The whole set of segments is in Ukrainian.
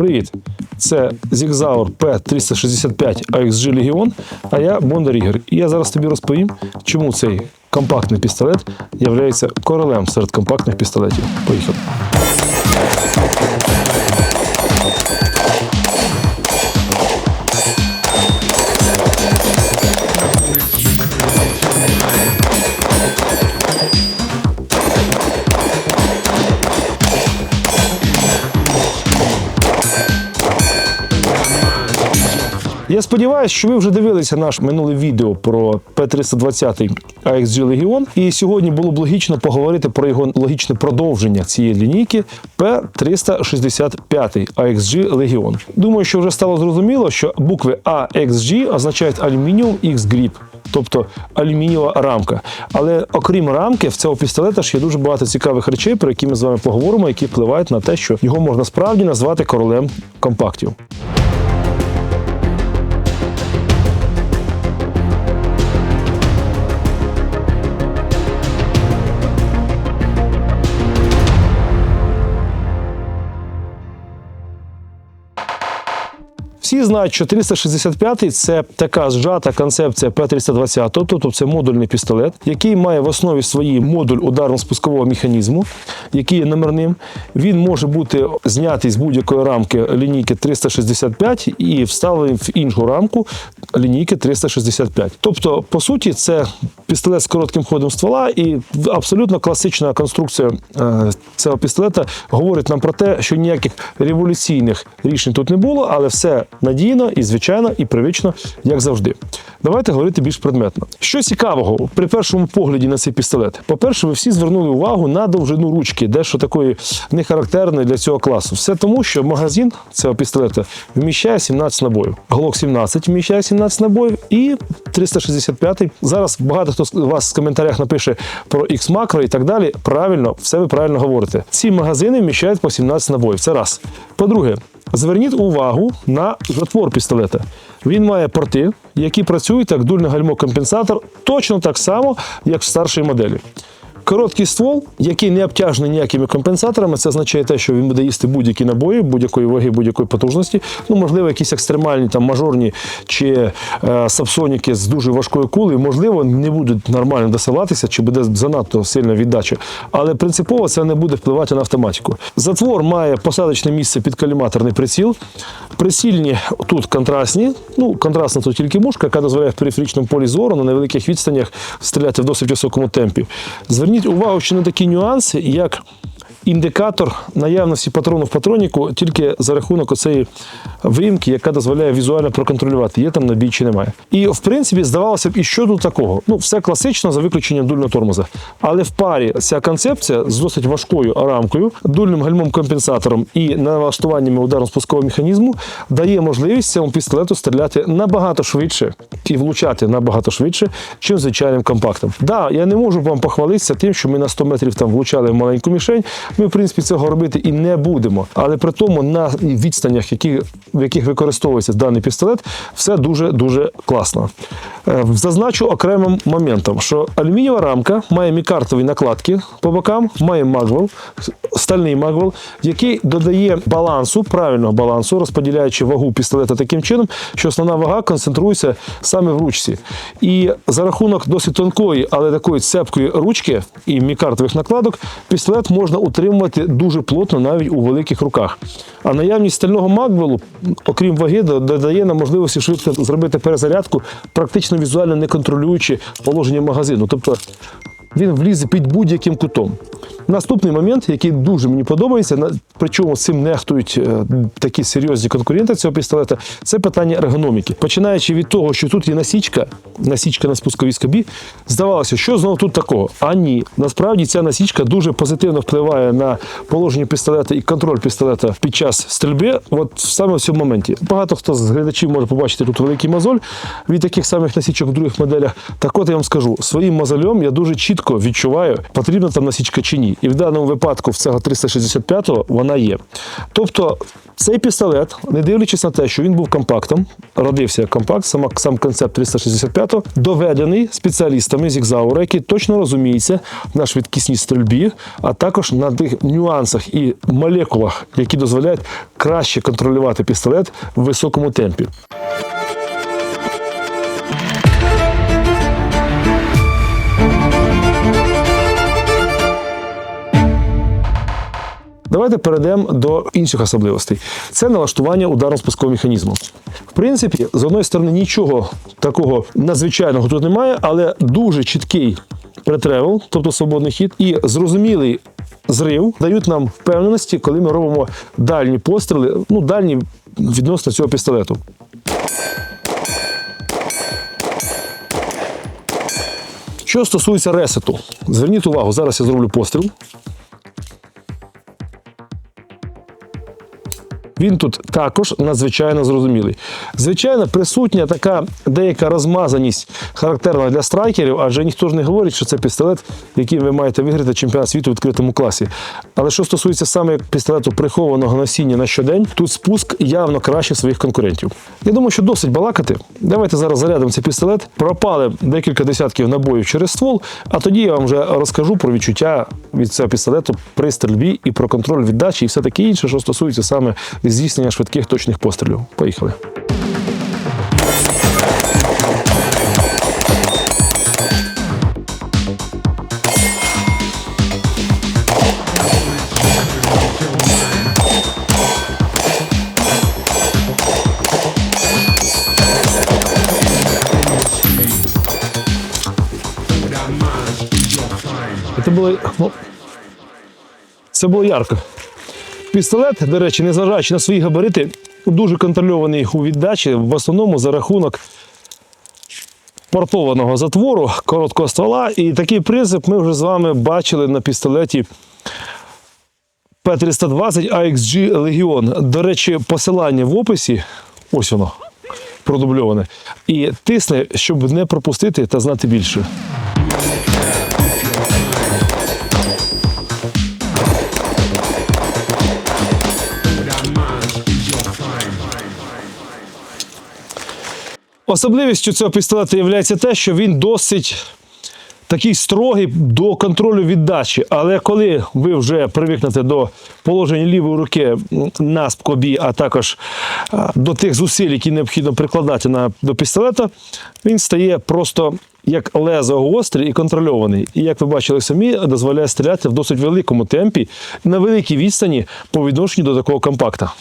Привіт! Це Зігзаур P365 AXG Legion, а я Бондар Ігор. І я зараз тобі розповім, чому цей компактний пістолет є королем серед компактних пістолетів. Поїхали. Я сподіваюся, що ви вже дивилися наш минуле відео про P320 AXG Legion. І сьогодні було б логічно поговорити про його логічне продовження цієї лінійки P365 AXG Legion. Думаю, що вже стало зрозуміло, що букви AXG означають алюмініум X Grip. Тобто алюмінієва рамка. Але окрім рамки, в цього пістолета ж є дуже багато цікавих речей, про які ми з вами поговоримо, які впливають на те, що його можна справді назвати королем компактів. Всі знають, що 365 це така зжата концепція П-320, тобто це модульний пістолет, який має в основі своїй модуль ударно-спускового механізму, який є номерним. Він може бути знятий з будь-якої рамки лінійки 365 і вставлений в іншу рамку лінійки 365. Тобто, по суті, це пістолет з коротким ходом ствола, і абсолютно класична конструкція е, цього пістолета говорить нам про те, що ніяких революційних рішень тут не було, але все надійно і звичайно, і привично, як завжди. Давайте говорити більш предметно. Що цікавого при першому погляді на цей пістолет? По-перше, ви всі звернули увагу на довжину ручки, дещо такої нехарактерної для цього класу. Все тому, що магазин цього пістолета вміщає 17 набоїв. Glock 17 вміщає 17 набоїв і 365 Зараз багато хто з вас в коментарях напише про X макро і так далі. Правильно, все ви правильно говорите. Ці магазини вміщають по 17 набоїв. Це раз. По-друге, Зверніть увагу на затвор пістолета. Він має порти, які працюють як дульний гальмо-компенсатор, точно так само, як в старшій моделі. Короткий ствол, який не обтяжений ніякими компенсаторами, це означає те, що він буде їсти будь-які набої, будь-якої ваги, будь-якої потужності. Ну, можливо, якісь екстремальні там мажорні чи е, сапсоніки з дуже важкою кулею, можливо, не будуть нормально досилатися, чи буде занадто сильна віддача. Але принципово це не буде впливати на автоматику. Затвор має посадочне місце під каліматорний приціл. Прицільні тут контрастні. Ну, контрастна тут тільки мушка, яка дозволяє в периферичному полі зору на невеликих відстанях стріляти в досить високому темпі. Зверніть увагу ще на такі нюанси, як індикатор наявності патрону в патроніку тільки за рахунок оцеї виїмки, яка дозволяє візуально проконтролювати, є там набій чи немає. І в принципі, здавалося б, і що тут такого? Ну, все класично за виключенням дульного тормоза. Але в парі ця концепція з досить важкою рамкою, дульним гальмом-компенсатором і налаштуваннями ударно-спускового механізму дає можливість цьому пістолету стріляти набагато швидше і влучати набагато швидше, чим звичайним компактом. Да, я не можу вам похвалитися тим, що ми на 100 метрів там влучали в маленьку мішень. Ми, в принципі, цього робити і не будемо. Але при тому на відстанях, які, в яких використовується даний пістолет, все дуже дуже класно. Е, Зазначу окремим моментом, що алюмінієва рамка має мікартові накладки по бокам, має магвел, стальний магвел, який додає балансу, правильного балансу, розподіляючи вагу пістолета таким чином, що основна вага концентрується саме в ручці. І за рахунок досить тонкої, але такої цепкої ручки і мікартових накладок, пістолет можна утримувати дуже плотно навіть у великих руках. А наявність стального магвелу, окрім ваги, додає нам можливості швидко зробити перезарядку, практично візуально не контролюючи положення магазину. Тобто він влізе під будь-яким кутом. Наступний момент, який дуже мені подобається, причому цим нехтують е, такі серйозні конкуренти цього пістолета, це питання ергономіки. Починаючи від того, що тут є насічка, насічка на спусковій скобі, здавалося, що знову тут такого. А ні, насправді ця насічка дуже позитивно впливає на положення пістолета і контроль пістолета під час стрільби. От саме в цьому моменті. Багато хто з глядачів може побачити тут великий мозоль від таких самих насічок в других моделях. Так от я вам скажу, своїм мозолем я дуже чітко відчуваю, потрібна там насічка чи ні. І в даному випадку в цього 365-го вона є. Тобто цей пістолет, не дивлячись на те, що він був компактом, родився як компакт, сама, сам концепт 365-го, доведений спеціалістами з Ікзаура, які точно розуміються на швидкісній стрільбі, а також на тих нюансах і молекулах, які дозволяють краще контролювати пістолет в високому темпі. Давайте перейдемо до інших особливостей. Це налаштування ударно-спускового механізму. В принципі, з одної сторони, нічого такого надзвичайного тут немає, але дуже чіткий ретревел, тобто свободний хід, і зрозумілий зрив дають нам впевненості, коли ми робимо дальні постріли, ну дальні відносно цього пістолету. Що стосується ресету, зверніть увагу, зараз я зроблю постріл. Він тут також надзвичайно зрозумілий. Звичайно, присутня така деяка розмазаність характерна для страйкерів, адже ніхто ж не говорить, що це пістолет, яким ви маєте виграти чемпіонат світу в відкритому класі. Але що стосується саме пістолету прихованого носіння на щодень, тут спуск явно краще своїх конкурентів. Я думаю, що досить балакати. Давайте зараз зарядимо цей пістолет. Пропали декілька десятків набоїв через ствол, а тоді я вам вже розкажу про відчуття від цього пістолету при стрільбі і про контроль віддачі, і все таке інше, що стосується саме здійснення швидких точних пострілів. Поїхали. Це було, ну, це було ярко. Пістолет, до речі, незважаючи на свої габарити, дуже контрольований у віддачі, в основному за рахунок портованого затвору, короткого ствола. І такий принцип ми вже з вами бачили на пістолеті П-320 AXG Legion. До речі, посилання в описі, ось воно, продубльоване. І тисне, щоб не пропустити та знати більше. Особливістю цього пістолета є те, що він досить такий строгий до контролю віддачі. Але коли ви вже привикнете до положення лівої руки на скобі, а також до тих зусиль, які необхідно прикладати на, до пістолета, він стає просто як лезо гострий і контрольований. І як ви бачили самі, дозволяє стріляти в досить великому темпі на великій відстані по відношенню до такого компакта.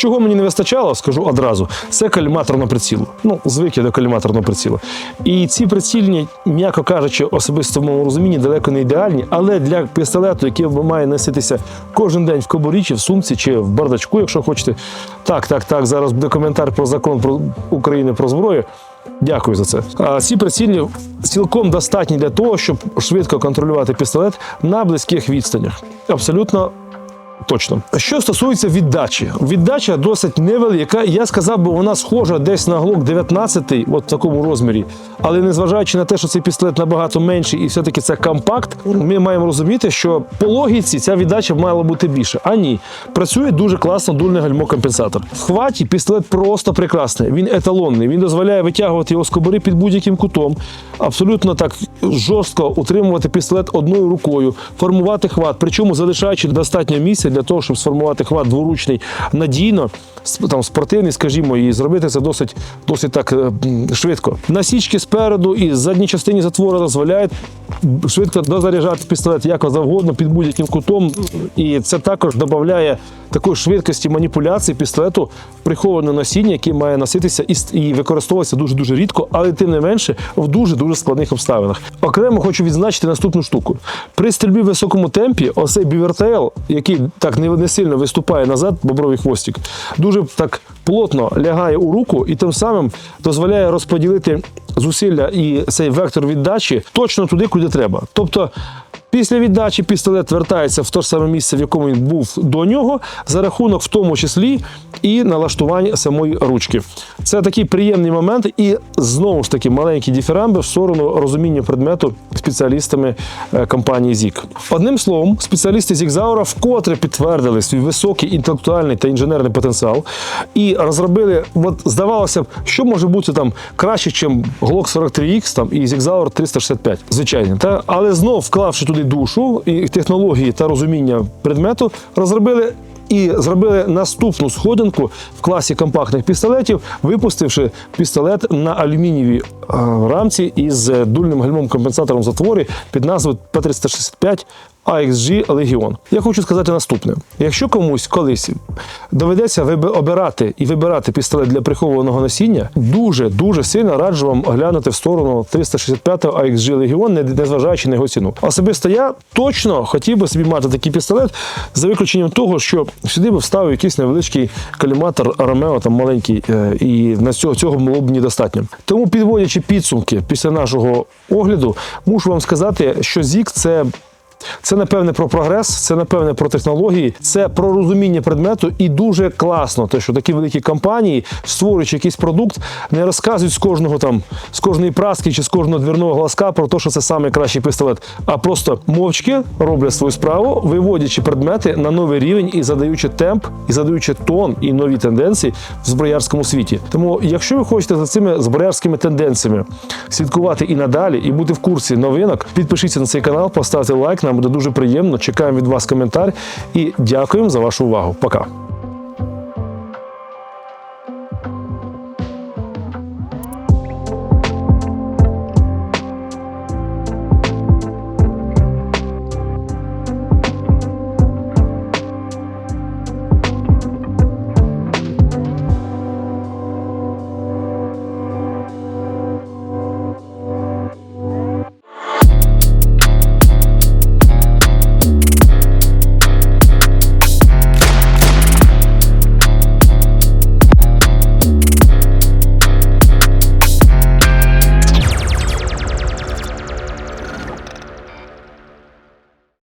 Чого мені не вистачало, скажу одразу, це коліматорного прицілу. Ну, звик я до коліматорного прицілу. І ці прицільні, м'яко кажучи, особисто в моєму розумінні, далеко не ідеальні, але для пістолету, який має носитися кожен день в кобурі, чи в сумці, чи в бардачку, якщо хочете. Так, так, так. Зараз буде коментар про закон про України про зброю. Дякую за це. А ці прицільні цілком достатні для того, щоб швидко контролювати пістолет на близьких відстанях. Абсолютно Точно. Що стосується віддачі, віддача досить невелика. Я сказав би, вона схожа десь на глок 19, от в такому розмірі. Але незважаючи на те, що цей пістолет набагато менший і все-таки це компакт, ми маємо розуміти, що по логіці ця віддача мала бути більше. А ні, працює дуже класно дульне гальмо-компенсатор. В хваті пістолет просто прекрасний. Він еталонний. Він дозволяє витягувати його з кобури під будь-яким кутом. Абсолютно так жорстко утримувати пістолет одною рукою, формувати хват, причому залишаючи достатньо місця для того, щоб сформувати хват дворучний надійно, там спортивний, скажімо, і зробити це досить, досить так е, швидко. Насічки спереду і задній частині затвору дозволяють швидко дозаряджати пістолет як завгодно під будь-яким кутом. І це також додає такої швидкості маніпуляції пістолету приховане носіння, яке має носитися і використовуватися дуже дуже рідко, але тим не менше в дуже дуже складних обставинах. Окремо хочу відзначити наступну штуку. При стрільбі в високому темпі, оцей бівертейл, який так не, не сильно виступає назад бобровий хвостик, дуже так плотно лягає у руку і тим самим дозволяє розподілити зусилля і цей вектор віддачі точно туди, куди треба. Тобто. Після віддачі пістолет вертається в те ж саме місце, в якому він був до нього, за рахунок в тому числі і налаштування самої ручки. Це такий приємний момент, і знову ж таки маленькі діфірамби в сторону розуміння предмету спеціалістами е, компанії ЗІК. Одним словом, спеціалісти Зікзаура вкотре підтвердили свій високий інтелектуальний та інженерний потенціал і розробили, от здавалося б, що може бути там краще, ніж Glock 43X там, і Зікзаур 365, звичайно. Та? Але знов вклавши туди душу і технології та розуміння предмету, розробили і зробили наступну сходинку в класі компактних пістолетів, випустивши пістолет на алюмінієвій е, рамці із дульним гальмом компенсатором затворі під назвою P365 AXG Legion. Я хочу сказати наступне: якщо комусь колись доведеться обирати і вибирати пістолет для прихованого носіння, дуже дуже сильно раджу вам глянути в сторону 365 AXG Legion, не- незважаючи на його ціну. Особисто я точно хотів би собі мати такий пістолет за виключенням того, що сюди би вставив якийсь невеличкий коліматор Ромео, там маленький, е, і на цього, цього було б мені достатньо. Тому, підводячи підсумки після нашого огляду, мушу вам сказати, що ЗІК це це напевне про прогрес, це напевне про технології, це про розуміння предмету. І дуже класно, те, що такі великі компанії, створюючи якийсь продукт, не розказують з кожного там, з кожної праски чи з кожного двірного глазка про те, що це найкращий пістолет, а просто мовчки роблять свою справу, виводячи предмети на новий рівень і задаючи темп, і задаючи тон і нові тенденції в зброярському світі. Тому, якщо ви хочете за цими зброярськими тенденціями слідкувати і надалі, і бути в курсі новинок, підпишіться на цей канал, поставте лайк. Нам буде дуже приємно. Чекаємо від вас коментар і дякуємо за вашу увагу. Пока.